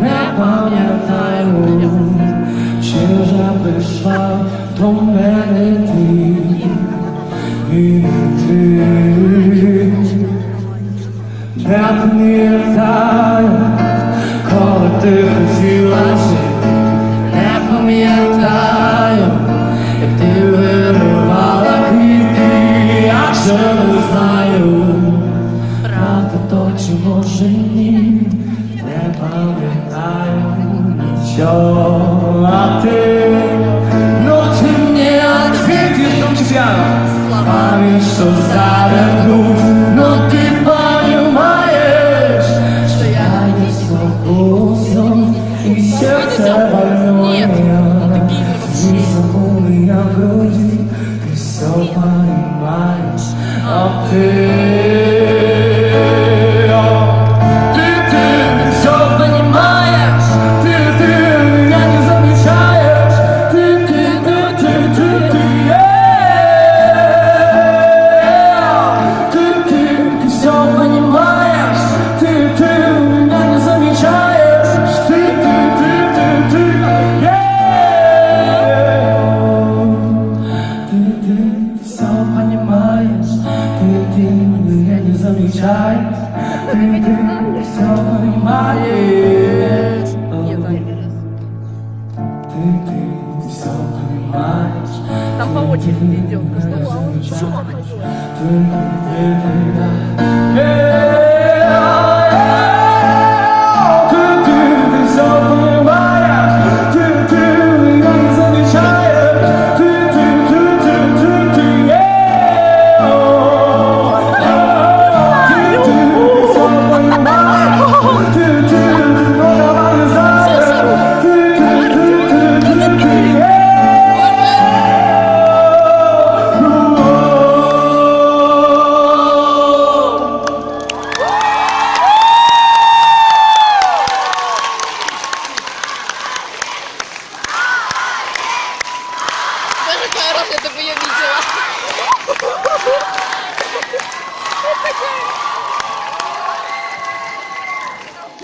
не пам'ятаю, чи вже прийшла до мене ти і ти. Не пам'ятаю, коли ти ty nocy mnie, a ty wiesz, to ci wiara. Slawa wiesz, to stare Там по очереди идем. Ты,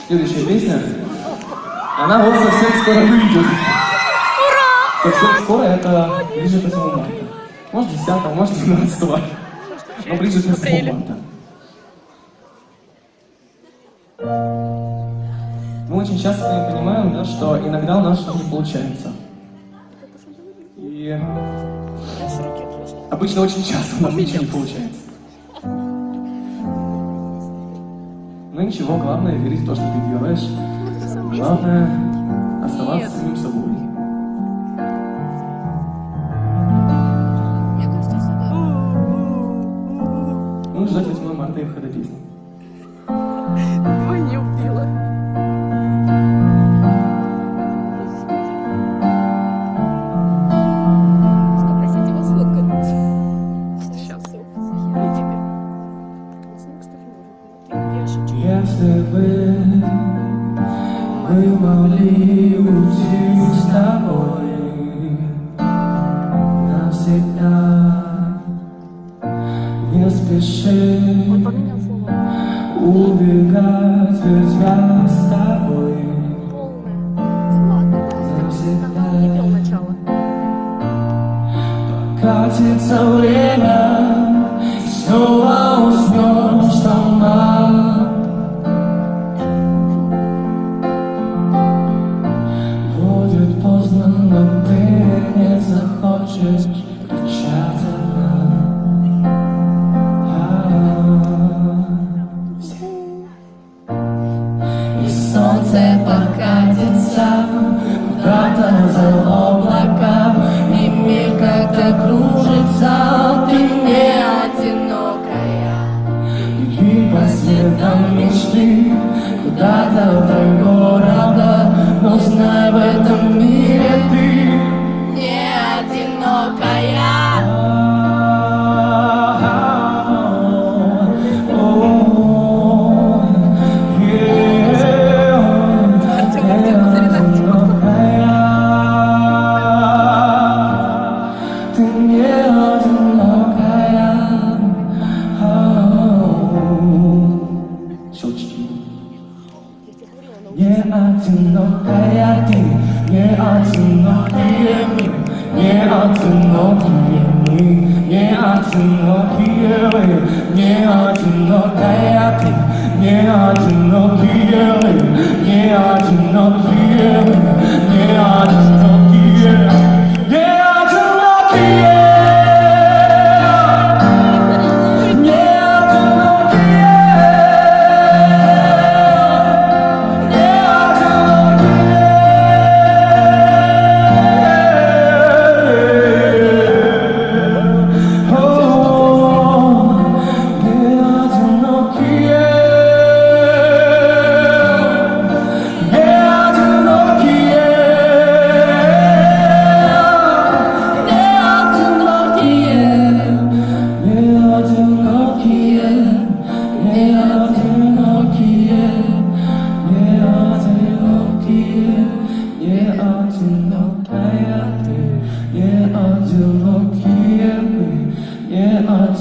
Следующая песня, она вот совсем скоро выйдет. Ура! Совсем скоро, это ближе к 8 марта. Может 10, может 12, но ближе к 8 Апреля. марта. Мы очень часто вами понимаем, да, что иногда у нас что-то не получается. И обычно очень часто у нас ничего не получается. Ну ничего, главное верить в то, что ты делаешь. Главное оставаться самим собой. Ну и ждать 8 марта и выхода песни. Бы мы могли уйти с тобой навсегда, не спеши. Убегать, ведь я с тобой. Навсегда. Время, солнце покатится куда-то за облака, И мир как-то кружится, ты не одинокая. Иди по следам куда-то вдаль города, Но знай в этом мире одинокая. Мы, не одинокие мы, не одинокие мы, не одинокая ты, не одинокие мы, не одинокие мы, не одинокие, не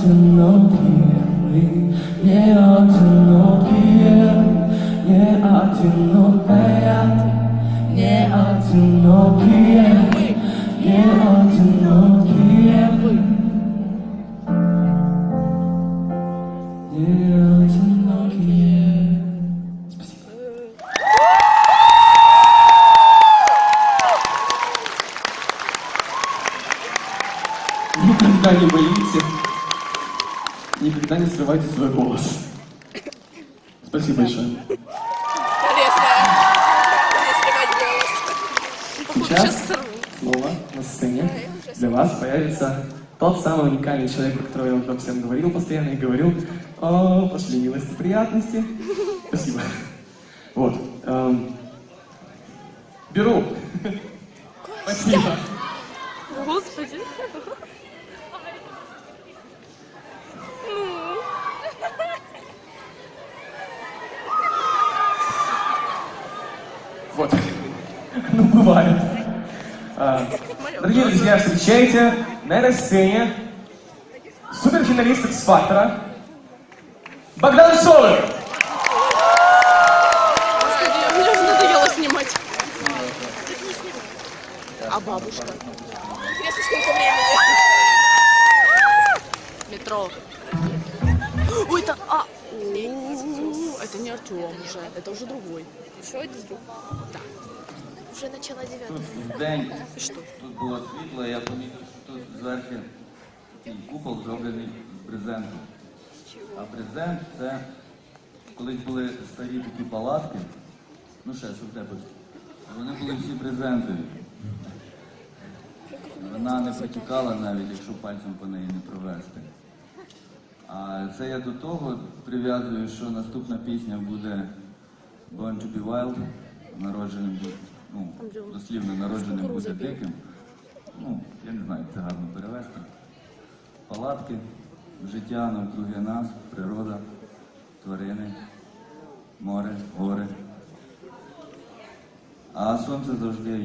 одинокие мы, не одинокие, не одинокая ты, не одинокие мы, не одинокие мы. Не одинокие. Голос. Спасибо большое. Сейчас слово на сцене для вас появится тот самый уникальный человек, про которого я вам всем говорил постоянно и говорил. О, пошли милости, приятности. Спасибо. Вот. эм, беру. Спасибо. Господи. Вот. Ну, бывает. А, Дорогие друзья, встречайте на этой сцене суперфиналист X-фактора Богдан. Господи, мне уже надоело снимать. А бабушка? Интересно, сколько времени? Метро. Ой, это... А, это не Артем уже, это уже другой. Еще один друг. Да. Уже начало девятого. В день що? тут було світло, я помітив, що тут зверху купол зроблений з брезенту. А брезент це колись були старі такі палатки, ну ще сухтепочки. Вони були всі брезентові. Вона не протікала навіть, якщо пальцем по неї не провести. А це я до того прив'язую, що наступна пісня буде Born to be Wild, народженим, бу- ну, дослівно народженим буде диким. Ну, я не знаю, як це гарно перевести. Палатки, життя навкруги нас, природа, тварини, море, гори. А сонце завжди